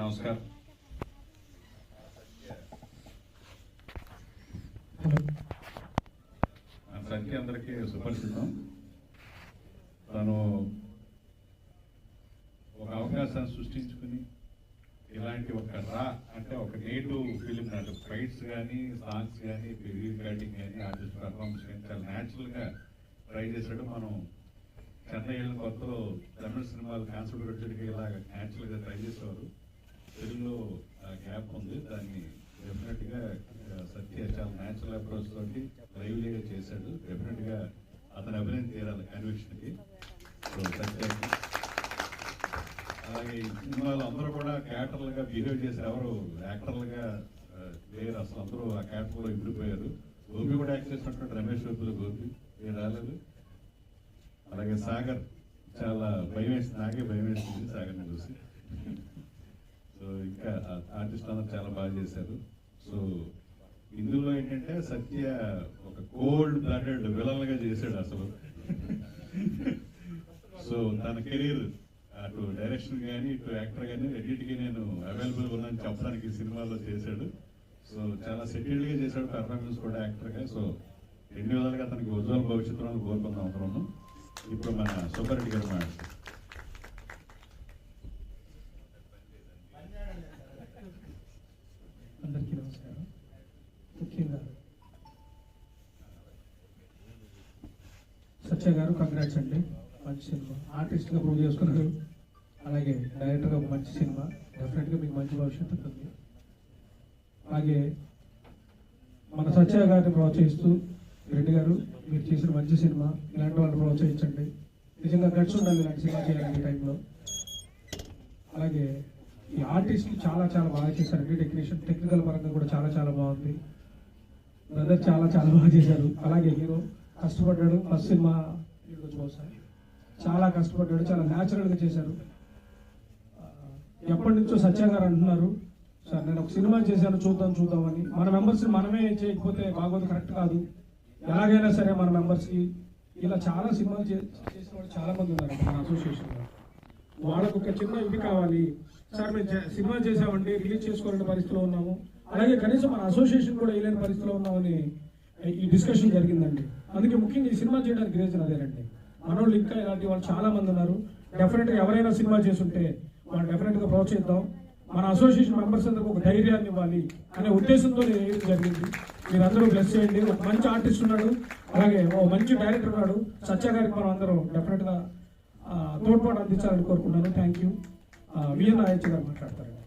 నమస్కారం ఆ సంఖ్య అందరికీ సుపరిచితం. తను ఒక అవకాశాన్ని సృష్టించుకుని ఇలాంటి ఒక రా అంటే ఒక నేటివ్ ఫిలిం అంటే ఫైట్స్ కానీ సాంగ్స్ కానీ రికార్డింగ్ కానీ ఆర్టిస్ట్ పర్ఫార్మెన్స్ కానీ చాలా న్యాచురల్గా ట్రై చేశాడు. మనం చెన్నై వెళ్ళిన కొత్తలో తమిళ సినిమాలు కాన్సెప్ట్ వచ్చేటికి ఇలా న్యాచురల్గా ట్రై చేసేవారు. తెలుగులో గ్యాప్ ఉంది. దాన్ని డెఫినెట్గా సత్య చాలా న్యాచురల్ అప్రోచ్ తోటి లైవ్లీగా చేశాడు. డెఫినెట్గా అతని అభినయం తీరాలి కన్విక్షన్కి సో సత్యానికి అలాగే ఈ సినిమాలో అందరూ కూడా క్యారెక్టర్లుగా బిహేవ్ చేశారు. ఎవరు యాక్టర్లుగా లేరు. అసలు అందరూ ఆ క్యారెక్టర్లో ఇమిడిపోయారు గోపి కూడా యాక్ట్ చేసినటువంటి రమేష్ బాబులు గోపి. రాలేదు. అలాగే సాగర్ చాలా భయం వేసింది. నాకే భయం వేసింది సాగర్ చూసి సో ఇంకా ఆర్టిస్ట్ అందరూ చాలా బాగా చేశారు. సో ఇందులో ఏంటంటే సత్య ఒక కోల్డ్ బ్లడెడ్ విలన్గా చేశాడు అసలు. సో తన కెరీర్ అటు డైరెక్షన్ కానీ ఇటు యాక్టర్ కానీ రెండింటికి నేను అవైలబుల్ ఉన్నాను చెప్పడానికి సినిమాలో చేశాడు. సో చాలా సెటిల్డ్గా చేశాడు పెర్ఫార్మెన్స్ కూడా యాక్టర్గా సో రెండు విధాలుగా అతనికి ఉజ్వల భవిష్యత్తులో కోరుకుందాం అవసరం ఇప్పుడు మన సూపర్ రెడ్డి గారు మాట్లాడుతారు అందరికీ నమస్కారం ముఖ్యంగా సత్య గారు కంగ్రాట్స్ అండి. మంచి సినిమా. ఆర్టిస్ట్గా ప్రూవ్ చేసుకున్నారు. అలాగే డైరెక్టర్గా ఒక మంచి సినిమా. డెఫినెట్గా మీకు మంచి భవిష్యత్తు ఉంటుంది. అలాగే మన సత్య గారిని ప్రోత్సహిస్తూ రెడ్డి గారు మీరు చేసిన మంచి సినిమా ఇలాంటి వాళ్ళని ప్రోత్సహించండి. నిజంగా గట్స్ ఉండాలి ఇలాంటి సినిమా చేయాలి ఈ టైంలో అలాగే ఈ ఆర్టిస్ట్ చాలా చాలా బాగా చేశారండి. టెక్నీషియన్ టెక్నికల్ పరంగా కూడా చాలా చాలా బాగుంది. బ్రదర్ చాలా చాలా బాగా చేశారు. అలాగే హీరో కష్టపడ్డాడు. ఫస్ట్ సినిమా హీరోకి చాలా కష్టపడ్డాడు. చాలా న్యాచురల్గా చేశారు ఎప్పటి నుంచో సత్య గారు అంటున్నారు సార్ నేను ఒక సినిమా చేశాను చూద్దాం చూద్దామని. మన మెంబర్స్ మనమే చేయకపోతే బాగోదు కరెక్ట్ కాదు. ఎలాగైనా సరే మన మెంబర్స్కి ఇలా చాలా సినిమాలు చే- చేసిన వాళ్ళు చాలా మంది ఉన్నారు మన అసోసియేషన్లో వాళ్ళకు ఒక చిన్న ఇది కావాలి. సార్ మేము సినిమా చేసామండి రిలీజ్ చేసుకోలేని పరిస్థితిలో ఉన్నాము. అలాగే కనీసం మన అసోసియేషన్ కూడా వేయలేని పరిస్థితిలో ఉన్నామని ఈ డిస్కషన్ జరిగిందండి. అందుకే ముఖ్యంగా ఈ సినిమా చేయడానికి రీజన్ అదేనండి. మనోళ్ళు ఇంకా ఇలాంటి వాళ్ళు చాలా మంది ఉన్నారు. డెఫినెట్గా ఎవరైనా సినిమా చేస్తుంటే వాళ్ళు డెఫినెట్గా ప్రోత్సహిద్దాం. మన అసోసియేషన్ మెంబర్స్ అందరికి ఒక ధైర్యాన్ని ఇవ్వాలి అనే ఉద్దేశంతో నేను జరిగింది. మీరందరూ బ్లెస్ చేయండి. ఒక మంచి ఆర్టిస్ట్ ఉన్నాడు. అలాగే ఓ మంచి డైరెక్టర్ ఉన్నాడు. సత్య గారికి మనం అందరం డెఫినెట్గా తోడ్పాటు అందించాలని కోరుకున్నాను థ్యాంక్ యూ విఎన్ నాయక్ గారు మాట్లాడతారు